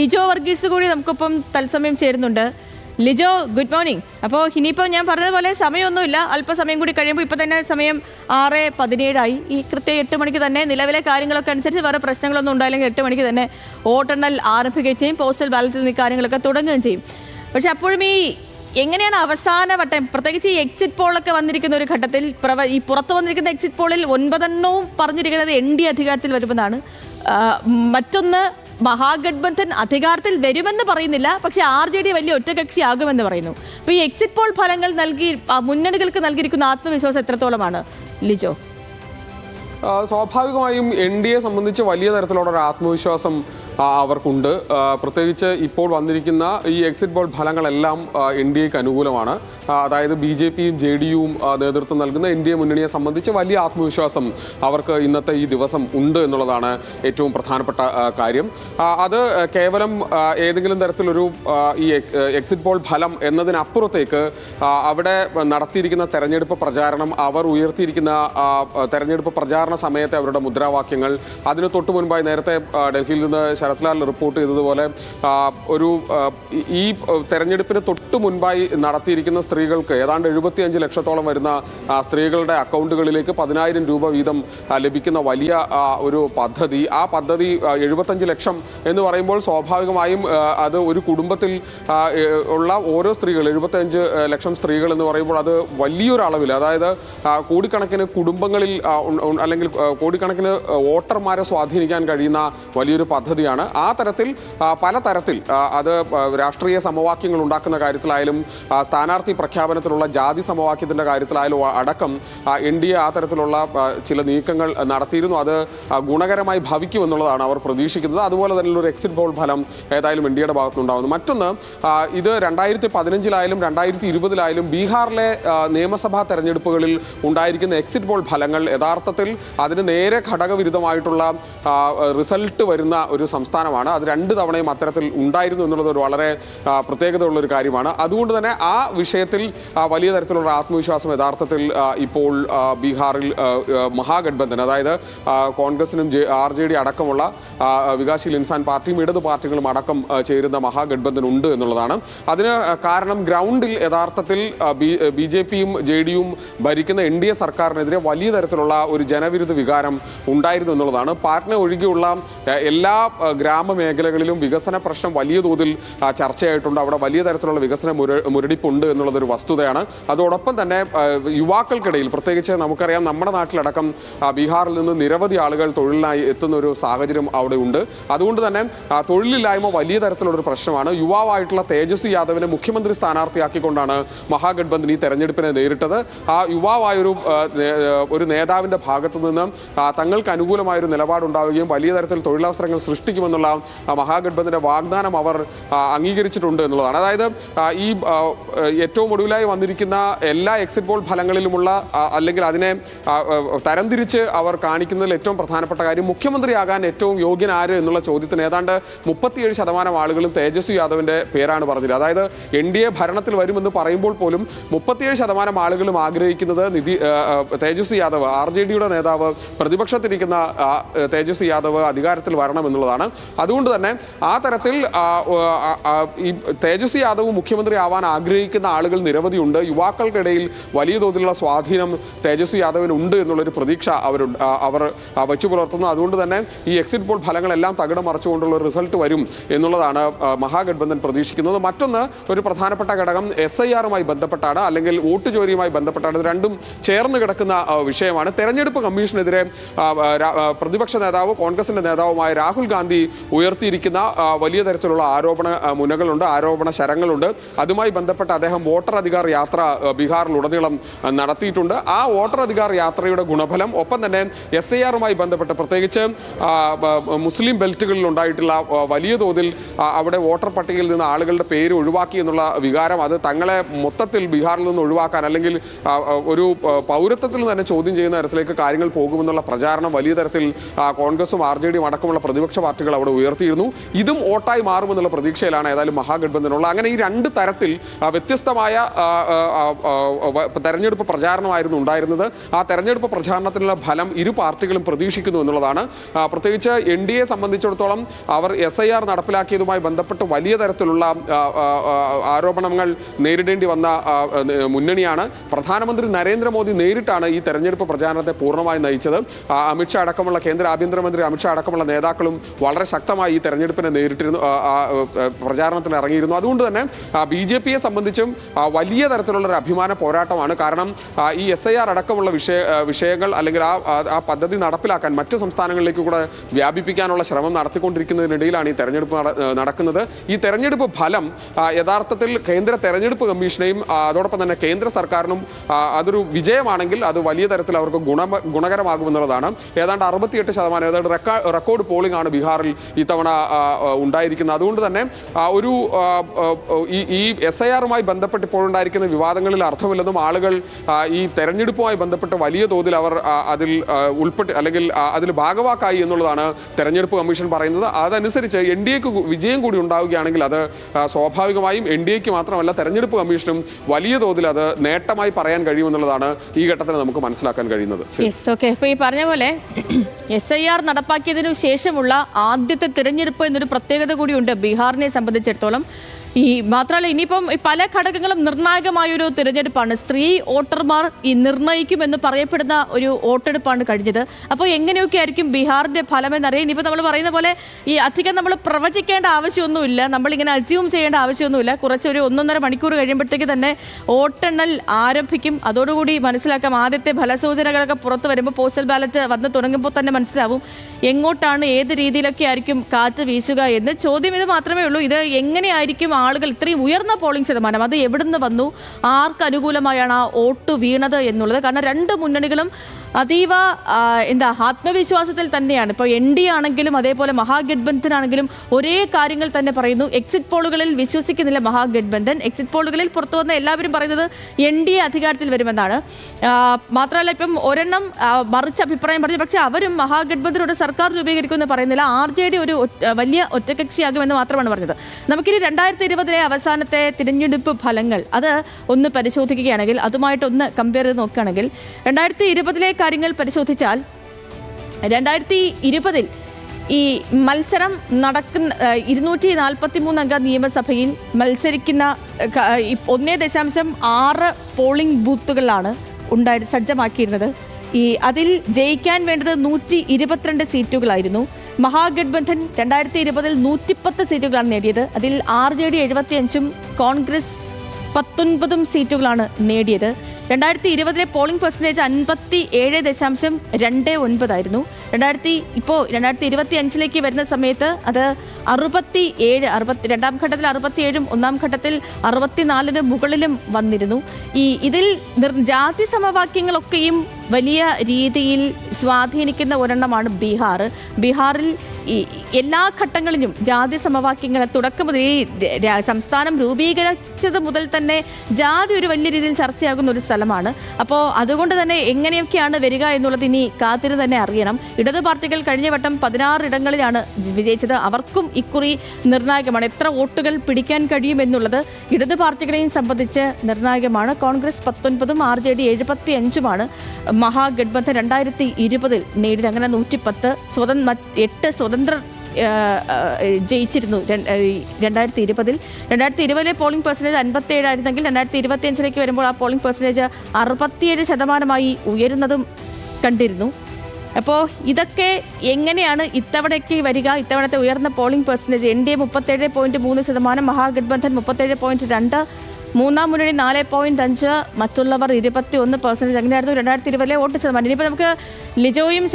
ലിജോ വർഗീസ് കൂടി നമുക്കിപ്പം തത്സമയം ചേരുന്നുണ്ട്. ലിജോ ഗുഡ് മോർണിംഗ് അപ്പോൾ ഇനിയിപ്പോൾ ഞാൻ പറഞ്ഞതുപോലെ സമയമൊന്നുമില്ല. അല്പസമയം കൂടി കഴിയുമ്പോൾ ഇപ്പോൾ തന്നെ സമയം ആറ് പതിനേഴായി. ഈ കൃത്യം എട്ട് മണിക്ക് തന്നെ നിലവിലെ കാര്യങ്ങളൊക്കെ അനുസരിച്ച് വേറെ പ്രശ്നങ്ങളൊന്നും ഉണ്ടായില്ലെങ്കിൽ എട്ട് മണിക്ക് തന്നെ വോട്ടെണ്ണൽ ആരംഭിക്കുകയും ചെയ്യും. പോസ്റ്റൽ ബാലറ്റിൽ നിന്ന് കാര്യങ്ങളൊക്കെ തുടങ്ങുകയും ചെയ്യും. പക്ഷേ അപ്പോഴും ഈ എങ്ങനെയാണ് അവസാന വട്ടം? പ്രത്യേകിച്ച് ഈ എക്സിറ്റ് പോളൊക്കെ വന്നിരിക്കുന്ന ഒരു ഘട്ടത്തിൽ ഈ പുറത്ത് വന്നിരിക്കുന്ന എക്സിറ്റ് പോളിൽ ഒൻപതെണ്ണവും പറഞ്ഞിരിക്കുന്നത് എൻ ഡി അധികാരത്തിൽ വരുമെന്നാണ്. മറ്റൊന്ന് മഹാഗഡ്ബന്ധൻ അധികാരത്തിൽ വരുമെന്ന് പറയുന്നില്ല. പക്ഷേ ആർ ജെ ഡി വലിയ ഒറ്റകക്ഷിയാകുമെന്ന് പറയുന്നു. അപ്പോൾ ഈ എക്സിറ്റ് പോൾ ഫലങ്ങൾ നൽകി മുന്നണികൾക്ക് നൽകിയിരിക്കുന്ന ആത്മവിശ്വാസം എത്രത്തോളമാണ്? ലിജോ. സ്വാഭാവികമായും എൻ ഡി എ സംബന്ധിച്ച് വലിയ തരത്തിലുള്ള ഒരു ആത്മവിശ്വാസം അവർക്കുണ്ട്. പ്രത്യേകിച്ച് ഇപ്പോൾ വന്നിരിക്കുന്ന ഈ എക്സിറ്റ് പോൾ ഫലങ്ങളെല്ലാം എൻ ഡി എക്ക് അനുകൂലമാണ്. അതായത് ബി ജെ പിയും ജെ ഡി യുവും നേതൃത്വം നൽകുന്ന എൻ ഡി എ മുന്നണിയെ സംബന്ധിച്ച് വലിയ ആത്മവിശ്വാസം അവർക്ക് ഇന്നത്തെ ഈ ദിവസം ഉണ്ട് എന്നുള്ളതാണ് ഏറ്റവും പ്രധാനപ്പെട്ട കാര്യം. അത് കേവലം ഏതെങ്കിലും തരത്തിലൊരു ഈ എക്സിറ്റ് പോൾ ഫലം എന്നതിനപ്പുറത്തേക്ക് അവിടെ നടത്തിയിരിക്കുന്ന തെരഞ്ഞെടുപ്പ് പ്രചാരണം അവർ ഉയർത്തിയിരിക്കുന്ന തെരഞ്ഞെടുപ്പ് പ്രചാരണ സമയത്തെ അവരുടെ മുദ്രാവാക്യങ്ങൾ അതിന് തൊട്ട് മുൻപായി നേരത്തെ ഡൽഹിയിൽ നിന്ന് ശരത്ലാൽ റിപ്പോർട്ട് ചെയ്തതുപോലെ ഒരു ഈ- തെരഞ്ഞെടുപ്പിന് തൊട്ട് മുൻപായി നടത്തിയിരിക്കുന്ന സ്ത്രീകൾക്ക് ഏതാണ്ട് എഴുപത്തിയഞ്ച് ലക്ഷത്തോളം വരുന്ന സ്ത്രീകളുടെ അക്കൗണ്ടുകളിലേക്ക് പതിനായിരം രൂപ വീതം ലഭിക്കുന്ന വലിയ ഒരു പദ്ധതി. ആ പദ്ധതി എഴുപത്തഞ്ച് ലക്ഷം എന്ന് പറയുമ്പോൾ സ്വാഭാവികമായും അത് ഒരു കുടുംബത്തിൽ ഉള്ള ഓരോ സ്ത്രീകൾ എഴുപത്തഞ്ച് ലക്ഷം സ്ത്രീകൾ എന്ന് പറയുമ്പോൾ അത് വലിയൊരു അളവിൽ അതായത് കോടിക്കണക്കിന് കുടുംബങ്ങളിൽ അല്ലെങ്കിൽ കോടിക്കണക്കിന് വോട്ടർമാരെ സ്വാധീനിക്കാൻ കഴിയുന്ന വലിയൊരു പദ്ധതിയാണ്. ആ തരത്തിൽ പല തരത്തിൽ അത് രാഷ്ട്രീയ സമവാക്യങ്ങൾ ഉണ്ടാക്കുന്ന കാര്യത്തിലായാലും സ്ഥാനാർത്ഥി പ്രഖ്യാപനത്തിലുള്ള ജാതി സമവാക്യത്തിന്റെ കാര്യത്തിലായാലും അടക്കം എൻ ഡി എ ആ തരത്തിലുള്ള ചില നീക്കങ്ങൾ നടത്തിയിരുന്നു. അത് ഗുണകരമായി ഭവിക്കുമെന്നുള്ളതാണ് അവർ പ്രതീക്ഷിക്കുന്നത്. അതുപോലെ തന്നെ ഒരു എക്സിറ്റ് പോൾ ഫലം ഏതായാലും എൻ ഡി എയുടെ ഭാഗത്തുനിന്നുണ്ടാകുന്നു. മറ്റൊന്ന് ഇത് രണ്ടായിരത്തി പതിനഞ്ചിലായാലും രണ്ടായിരത്തി ഇരുപതിലായാലും ബീഹാറിലെ നിയമസഭാ തെരഞ്ഞെടുപ്പുകളിൽ ഉണ്ടായിരിക്കുന്ന എക്സിറ്റ് പോൾ ഫലങ്ങൾ യഥാർത്ഥത്തിൽ അതിന് നേരെ ഘടകവിരുദ്ധമായിട്ടുള്ള റിസൾട്ട് വരുന്ന ഒരു സംസ്ഥാനമാണ്. അത് രണ്ട് തവണയും അത്തരത്തിൽ ഉണ്ടായിരുന്നു എന്നുള്ളത് ഒരു വളരെ ആ, പ്രത്യേകതയുള്ള ഒരു കാര്യമാണ്. അതുകൊണ്ട് തന്നെ ആ വിഷയത്തിൽ ആ, വലിയ തരത്തിലുള്ള ആത്മവിശ്വാസം യഥാർത്ഥത്തിൽ ഇപ്പോൾ ബീഹാറിൽ മഹാഗഡ്ബന്ധൻ അതായത് കോൺഗ്രസിനും ആർ ജെ ഡി അടക്കമുള്ള വികാശീൽ ഇൻസാൻ പാർട്ടിയും ഇടത് പാർട്ടികളും അടക്കം ചേരുന്ന മഹാഗഡ്ബന്ധൻ ഉണ്ട് എന്നുള്ളതാണ്. അതിന് കാരണം ഗ്രൗണ്ടിൽ യഥാർത്ഥത്തിൽ ബി ജെ പിയും ജെ ഡിയും ഭരിക്കുന്ന എൻ ഡി എ സർക്കാരിനെതിരെ വലിയ തരത്തിലുള്ള ഒരു ജനവിരുദ്ധ വികാരം ഉണ്ടായിരുന്നു എന്നുള്ളതാണ്. പാറ്റ്ന ഒഴികെയുള്ള എല്ലാ ഗ്രാമമേഖലകളിലും വികസന പ്രശ്നം വലിയ തോതിൽ ചർച്ചയായിട്ടുണ്ട്. അവിടെ വലിയ തരത്തിലുള്ള വികസന മുര മുരടിപ്പുണ്ട് എന്നുള്ളതൊരു വസ്തുതയാണ്. അതോടൊപ്പം തന്നെ യുവാക്കൾക്കിടയിൽ പ്രത്യേകിച്ച് നമുക്കറിയാം നമ്മുടെ നാട്ടിലടക്കം ബീഹാറിൽ നിന്ന് നിരവധി ആളുകൾ തൊഴിലിനായി എത്തുന്ന ഒരു സാഹചര്യം അവിടെ ഉണ്ട്. അതുകൊണ്ട് തന്നെ തൊഴിലില്ലായ്മ വലിയ തരത്തിലുള്ളൊരു പ്രശ്നമാണ്. യുവാവായിട്ടുള്ള തേജസ്വി യാദവിനെ മുഖ്യമന്ത്രി സ്ഥാനാർത്ഥിയാക്കിക്കൊണ്ടാണ് മഹാഗഡ്ബന്ധൻ ഈ തെരഞ്ഞെടുപ്പിനെ നേരിട്ടത്. ആ യുവാവായൊരു ഒരു നേതാവിന്റെ ഭാഗത്തു നിന്ന് തങ്ങൾക്ക് അനുകൂലമായൊരു നിലപാടുണ്ടാവുകയും വലിയ തരത്തിൽ തൊഴിലവസരങ്ങൾ സൃഷ്ടിക്കുമെന്നുള്ള മഹാഗഡ്ബന്ധന്റെ വാഗ്ദാനം അവർ അംഗീകരിച്ചിട്ടുണ്ട് എന്നുള്ളതാണ്. അതായത് ഈ ആ, ഏറ്റവും ഒടുവിലായി വന്നിരിക്കുന്ന എല്ലാ എക്സിറ്റ് പോൾ ഫലങ്ങളിലുമുള്ള അല്ലെങ്കിൽ അതിനെ തരംതിരിച്ച് അവർ കാണിക്കുന്നതിൽ ഏറ്റവും പ്രധാനപ്പെട്ട കാര്യം മുഖ്യമന്ത്രിയാകാൻ ഏറ്റവും യോഗ്യൻ ആര് എന്നുള്ള ചോദ്യത്തിന് ഏതാണ്ട് മുപ്പത്തിയേഴ് ശതമാനം ആളുകളും തേജസ്വി യാദവിന്റെ പേരാണ് പറഞ്ഞത് അതായത് എൻ ഡി എ ഭരണത്തിൽ വരുമെന്ന് പറയുമ്പോൾ പോലും മുപ്പത്തിയേഴ് ശതമാനം ആളുകളും ആഗ്രഹിക്കുന്നത് നിതി തേജസ്വി യാദവ് ആർ ജെ ഡിയുടെ നേതാവ് പ്രതിപക്ഷത്തിരിക്കുന്ന തേജസ്വി യാദവ് അധികാരത്തിൽ വരണം എന്നുള്ളതാണ്. അതുകൊണ്ട് തന്നെ ആ തരത്തിൽ ഈ തേജസ്വി യാദവ് മുഖ്യമന്ത്രി ആവാൻ ആഗ്രഹിക്കുന്ന ആളുകൾ നിരവധിയുണ്ട്. യുവാക്കൾക്കിടയിൽ വലിയ തോതിലുള്ള സ്വാധീനം തേജസ്വി യാദവിന് ഉണ്ട് എന്നുള്ളൊരു പ്രതീക്ഷ അവർ അവർ വെച്ചു പുലർത്തുന്നു. അതുകൊണ്ട് തന്നെ ഈ എക്സിറ്റ് പോൾ ഫലങ്ങളെല്ലാം തകിടം മറിച്ചുകൊണ്ടുള്ള റിസൾട്ട് വരും എന്നുള്ളതാണ് മഹാഗഡ്ബന്ധൻ പ്രതീക്ഷിക്കുന്നത്. മറ്റൊന്ന് ഒരു പ്രധാനപ്പെട്ട ഘടകം എസ് ഐ ആറുമായി ബന്ധപ്പെട്ടാണ് അല്ലെങ്കിൽ വോട്ട് ചോരിയുമായി ബന്ധപ്പെട്ടാണ്. രണ്ടും ചേർന്ന് കിടക്കുന്ന വിഷയമാണ്. തെരഞ്ഞെടുപ്പ് കമ്മീഷനെതിരെ പ്രതിപക്ഷ നേതാവ് കോൺഗ്രസിന്റെ നേതാവുമായ രാഹുൽ ഗാന്ധി ഉയർത്തിയിരിക്കുന്ന വലിയ തരത്തിലുള്ള ആരോപണ മുനകളുണ്ട് ആരോപണ ശരങ്ങളുണ്ട്. അതുമായി ബന്ധപ്പെട്ട് അദ്ദേഹം വോട്ടർ അധികാർ യാത്ര ആ, ബീഹാറിലുടനീളം നടത്തിയിട്ടുണ്ട്. ആ വോട്ടർ അധികാർ യാത്രയുടെ ഗുണഫലം ഒപ്പം തന്നെ എസ് ഐ ആറുമായി ബന്ധപ്പെട്ട് പ്രത്യേകിച്ച് മുസ്ലിം ബെൽറ്റുകളിൽ ഉണ്ടായിട്ടുള്ള വലിയ തോതിൽ അവിടെ വോട്ടർ പട്ടികയിൽ നിന്ന് ആളുകളുടെ പേര് ഒഴിവാക്കി എന്നുള്ള വികാരം അത് തങ്ങളെ മൊത്തത്തിൽ ബീഹാറിൽ നിന്ന് ഒഴിവാക്കാൻ അല്ലെങ്കിൽ ഒരു പൗരത്വത്തിൽ തന്നെ ചോദ്യം ചെയ്യുന്ന തരത്തിലേക്ക് കാര്യങ്ങൾ പോകുമെന്നുള്ള പ്രചാരണം വലിയ തരത്തിൽ കോൺഗ്രസും ആർ ജെ ഡിയും അടക്കമുള്ള പ്രതിപക്ഷ പാർട്ടികൾ അവിടെ ഉയർത്തിയിരുന്നു. ഇതും വോട്ടായി മാറുമെന്നുള്ള പ്രതീക്ഷയിലാണ് ഏതായാലും മഹാഗഡ്ബന്ധനുള്ള അങ്ങനെ ഈ രണ്ട് തരത്തിൽ വ്യത്യസ്തമായ തെരഞ്ഞെടുപ്പ് പ്രചാരണമായിരുന്നു ഉണ്ടായിരുന്നത്. ആ തെരഞ്ഞെടുപ്പ് പ്രചാരണത്തിനുള്ള ഫലം ഇരു പാർട്ടികളും പ്രതീക്ഷിക്കുന്നു എന്നുള്ളതാണ്. പ്രത്യേകിച്ച് എൻ ഡി എ സംബന്ധിച്ചിടത്തോളം അവർ എസ് ഐ ആർ നടപ്പിലാക്കിയതുമായി ബന്ധപ്പെട്ട് വലിയ തരത്തിലുള്ള ആരോപണങ്ങൾ നേരിടേണ്ടി വന്ന മുന്നണിയാണ്. പ്രധാനമന്ത്രി നരേന്ദ്രമോദി നേരിട്ടാണ് ഈ തെരഞ്ഞെടുപ്പ് പ്രചാരണത്തെ പൂർണമായി നയിച്ചത്. അമിത്ഷാ അടക്കമുള്ള കേന്ദ്ര ആഭ്യന്തരമന്ത്രി അമിത്ഷാ അടക്കമുള്ള നേതാക്കളും വളരെ ശക്തമായി ഈ തെരഞ്ഞെടുപ്പിനെ നേരിട്ടിരുന്നു പ്രചാരണത്തിന് ഇറങ്ങിയിരുന്നു അതുകൊണ്ട് തന്നെ ബി ജെ പിയെ സംബന്ധിച്ചും വലിയ തരത്തിലുള്ള ഒരു അഭിമാന പോരാട്ടമാണ്. കാരണം ഈ എസ് ഐ ആർ അടക്കമുള്ള വിഷയ വിഷയങ്ങൾ അല്ലെങ്കിൽ ആ ആ- പദ്ധതി നടപ്പിലാക്കാൻ മറ്റു സംസ്ഥാനങ്ങളിലേക്ക് കൂടെ വ്യാപിപ്പിക്കാനുള്ള ശ്രമം നടത്തിക്കൊണ്ടിരിക്കുന്നതിനിടയിലാണ് ഈ തെരഞ്ഞെടുപ്പ് നടക്കുന്നത്. ഈ തെരഞ്ഞെടുപ്പ് ഫലം യഥാർത്ഥത്തിൽ കേന്ദ്ര തെരഞ്ഞെടുപ്പ് കമ്മീഷനെയും അതോടൊപ്പം തന്നെ കേന്ദ്ര സർക്കാരിനും അതൊരു വിജയമാണെങ്കിൽ അത് വലിയ തരത്തിൽ അവർക്ക് ഗുണ ഗുണകരമാകുമെന്നുള്ളതാണ്. ഏതാണ്ട് അറുപത്തിയെട്ട് ശതമാനം ഏതാണ്ട് റെക്കാ- റെക്കോർഡ് പോളിംഗ് ആണ് ബീഹാറിൽ ഇത്തവണ ഉണ്ടായിരിക്കുന്നത്. അതുകൊണ്ട് തന്നെ ഒരു ഈ എസ് ഐ ആറുമായി ബന്ധപ്പെട്ട് ഇപ്പോഴുണ്ടായിരിക്കുന്ന വിവാദങ്ങളിൽ അർത്ഥമില്ലെന്നും ആളുകൾ ഈ തെരഞ്ഞെടുപ്പുമായി ബന്ധപ്പെട്ട് വലിയ തോതിൽ അവർ അതിൽ ഉൾപ്പെട്ട് അല്ലെങ്കിൽ അതിൽ ഭാഗവാക്കായി എന്നുള്ളതാണ് തെരഞ്ഞെടുപ്പ് കമ്മീഷൻ പറയുന്നത്. അതനുസരിച്ച് എൻ ഡി എക്ക് വിജയം കൂടി ഉണ്ടാവുകയാണെങ്കിൽ അത് സ്വാഭാവികമായും എൻ ഡി എക്ക് മാത്രമല്ല തെരഞ്ഞെടുപ്പ് കമ്മീഷനും വലിയ തോതിൽ അത് നേട്ടമായി പറയാൻ കഴിയുമെന്നുള്ളതാണ് ഈ ഘട്ടത്തിൽ നമുക്ക് മനസ്സിലാക്കാൻ കഴിയുന്നത്. ഈ പറഞ്ഞ പോലെ എസ് ഐ ആർ നടപ്പാക്കിയതിനു ശേഷമുള്ള ആദ്യത്തെ തിരഞ്ഞെടുപ്പ് എന്നൊരു പ്രത്യേകത കൂടിയുണ്ട് ബീഹാറിനെ സംബന്ധിച്ചിടത്തോളം. ഈ മാത്രമല്ല ഇനിയിപ്പം പല ഘടകങ്ങളും നിർണായകമായ ഒരു തിരഞ്ഞെടുപ്പാണ്. സ്ത്രീ വോട്ടർമാർ ഈ നിർണയിക്കുമെന്ന് പറയപ്പെടുന്ന ഒരു വോട്ടെടുപ്പാണ് കഴിഞ്ഞത്. അപ്പോൾ എങ്ങനെയൊക്കെ ആയിരിക്കും ബീഹാറിന്റെ ഫലമെന്നറിയാം ഇനിയിപ്പോൾ നമ്മൾ പറയുന്ന പോലെ ഈ അധികം നമ്മൾ പ്രവചിക്കേണ്ട ആവശ്യമൊന്നുമില്ല. നമ്മളിങ്ങനെ അസ്യൂം ചെയ്യേണ്ട ആവശ്യമൊന്നുമില്ല. കുറച്ചൊരു ഒന്നൊന്നര മണിക്കൂർ കഴിയുമ്പോഴത്തേക്ക് തന്നെ വോട്ടെണ്ണൽ ആരംഭിക്കും. അതോടുകൂടി മനസ്സിലാക്കാം ആദ്യത്തെ ഫലസൂചനകളൊക്കെ പുറത്ത് വരുമ്പോൾ പോസ്റ്റൽ ബാലറ്റ് വന്ന് തുടങ്ങുമ്പോൾ തന്നെ മനസ്സിലാവും എങ്ങോട്ടാണ് ഏത് രീതിയിലൊക്കെ ആയിരിക്കും കാറ്റ് വീശുക എന്ന്. ചോദ്യം ഇത് മാത്രമേ ഉള്ളൂ. ഇത് എങ്ങനെയായിരിക്കും ആളുകൾ ഇത്രയും ഉയർന്ന പോളിംഗ് ശതമാനം അത് എവിടുന്ന് വന്നു? ആർക്ക് അനുകൂലമായാണ് ആ വോട്ട് വീണത് എന്നുള്ളത്? കാരണം രണ്ട് മുന്നണികളും അതീവ എന്താ ആത്മവിശ്വാസത്തിൽ തന്നെയാണ്. ഇപ്പോൾ എൻ ഡി ആണെങ്കിലും അതേപോലെ മഹാഗഡ്ബന്ധനാണെങ്കിലും ഒരേ കാര്യങ്ങൾ തന്നെ പറയുന്നു. എക്സിറ്റ് പോളുകളിൽ വിശ്വസിക്കുന്നില്ല മഹാഗഡ്ബന്ധൻ. എക്സിറ്റ് പോളുകളിൽ പുറത്തു വന്ന എല്ലാവരും പറയുന്നത് എൻ ഡി എ അധികാരത്തിൽ വരുമെന്നാണ്. മാത്രമല്ല ഇപ്പം ഒരെണ്ണം മറിച്ച് അഭിപ്രായം പറഞ്ഞു. പക്ഷേ അവരും മഹാഗഡ്ബന്ധനോട് സർക്കാർ രൂപീകരിക്കുമെന്ന് പറയുന്നില്ല. ആർ ജെ ഡി ഒരു വലിയ ഒറ്റകക്ഷിയാകുമെന്ന് മാത്രമാണ് പറഞ്ഞത്. നമുക്കിനി രണ്ടായിരത്തി ഇരുപതിലെ അവസാനത്തെ തിരഞ്ഞെടുപ്പ് ഫലങ്ങൾ അത് ഒന്ന് പരിശോധിക്കുകയാണെങ്കിൽ അതുമായിട്ടൊന്ന് കമ്പയർ ചെയ്ത് നോക്കുകയാണെങ്കിൽ രണ്ടായിരത്തി ഇരുപതിലെ കാര്യങ്ങൾ പരിശോധിച്ചാൽ രണ്ടായിരത്തി ഇരുപതിൽ ഈ മത്സരം നടക്കുന്ന ഇരുന്നൂറ്റി നാൽപ്പത്തി മൂന്ന് അംഗ നിയമസഭയിൽ മത്സരിക്കുന്ന ഒന്നേ ദശാംശം ആറ് പോളിംഗ് ബൂത്തുകളാണ് ഉണ്ടായി സജ്ജമാക്കിയിരുന്നത്. ഈ അതിൽ ജയിക്കാൻ വേണ്ടത് നൂറ്റി ഇരുപത്തിരണ്ട് സീറ്റുകളായിരുന്നു. മഹാഗഡ്ബന്ധൻ രണ്ടായിരത്തി ഇരുപതിൽ നൂറ്റിപ്പത്ത് സീറ്റുകളാണ് നേടിയത്. അതിൽ ആർ ജെ ഡി എഴുപത്തിയഞ്ചും കോൺഗ്രസ് പത്തൊൻപതും സീറ്റുകളാണ് നേടിയത്. രണ്ടായിരത്തി ഇരുപതിലെ പോളിംഗ് പെർസെന്റേജ് അൻപത്തി ഏഴ് ദശാംശം രണ്ട് ഒൻപതായിരുന്നു. രണ്ടായിരത്തി ഇപ്പോൾ രണ്ടായിരത്തി ഇരുപത്തി അഞ്ചിലേക്ക് വരുന്ന സമയത്ത് അത് അറുപത്തി ഏഴ് അറുപത്തി രണ്ടാം ഘട്ടത്തിൽ അറുപത്തിയേഴും ഒന്നാം ഘട്ടത്തിൽ അറുപത്തിനാലിന് മുകളിലും വന്നിരുന്നു. ഈ ഇതിൽ ജാതി സമവാക്യങ്ങളൊക്കെയും വലിയ രീതിയിൽ സ്വാധീനിക്കുന്ന ഒരെണ്ണമാണ് ബീഹാർ. ബീഹാറിൽ ഈ എല്ലാ ഘട്ടങ്ങളിലും ജാതി സമവാക്യങ്ങൾ തുടക്കം മുതൽ ഈ സംസ്ഥാനം രൂപീകരിച്ചത് മുതൽ തന്നെ ജാതി ഒരു വലിയ രീതിയിൽ ചർച്ചയാകുന്ന ഒരു സ്ഥലമാണ്. അപ്പോൾ അതുകൊണ്ട് തന്നെ എങ്ങനെയൊക്കെയാണ് വരിക എന്നുള്ളത് ഇനി കാത്തിരുന്ന് തന്നെ അറിയണം. ഇടതു പാർട്ടികൾ കഴിഞ്ഞ വട്ടം പതിനാറ് ഇടങ്ങളിലാണ് വിജയിച്ചത്. അവർക്കും ഇക്കുറി നിർണായകമാണ്. എത്ര വോട്ടുകൾ പിടിക്കാൻ കഴിയുമെന്നുള്ളത് ഇടതു പാർട്ടികളെയും സംബന്ധിച്ച് നിർണായകമാണ്. കോൺഗ്രസ് പത്തൊൻപതും ആർ ജെ ഡി എഴുപത്തി അഞ്ചുമാണ് മഹാഗഡ്ബന്ധൻ രണ്ടായിരത്തി ഇരുപതിൽ നേടിയത് അങ്ങനെ നൂറ്റിപ്പത്ത് സ്വതന്ത്ര എട്ട് സ്വതന്ത്ര ജയിച്ചിരുന്നു രണ്ടായിരത്തി ഇരുപതിൽ രണ്ടായിരത്തി ഇരുപതിലെ പോളിംഗ് പെർസെന്റേജ് അൻപത്തി ഏഴായിരുന്നെങ്കിൽ രണ്ടായിരത്തി ഇരുപത്തി അഞ്ചിലേക്ക് വരുമ്പോൾ ആ പോളിംഗ് പെർസെന്റേജ് അറുപത്തിയേഴ് ശതമാനമായി ഉയരുന്നതും കണ്ടിരുന്നു. അപ്പോൾ ഇതൊക്കെ എങ്ങനെയാണ് ഇത്തവണയ്ക്ക് വരിക? ഇത്തവണത്തെ ഉയർന്ന polling percentage N D A മുപ്പത്തേഴ് പോയിന്റ് മൂന്ന് ശതമാനം മഹാഗഡ്ബന്ധൻ മുപ്പത്തേഴ് പോയിന്റ് രണ്ട് മൂന്നാം മുന്നണി നാല് പോയിന്റ് അഞ്ച് മറ്റുള്ളവർ ഇരുപത്തി ഒന്ന് പെർസെന്റേജ് അങ്ങനെയായിരുന്നു രണ്ടായിരത്തി ഇരുപതിലെ വോട്ട് ശതമാനം. ഇനിയിപ്പോൾ നമുക്ക് ലിജോയും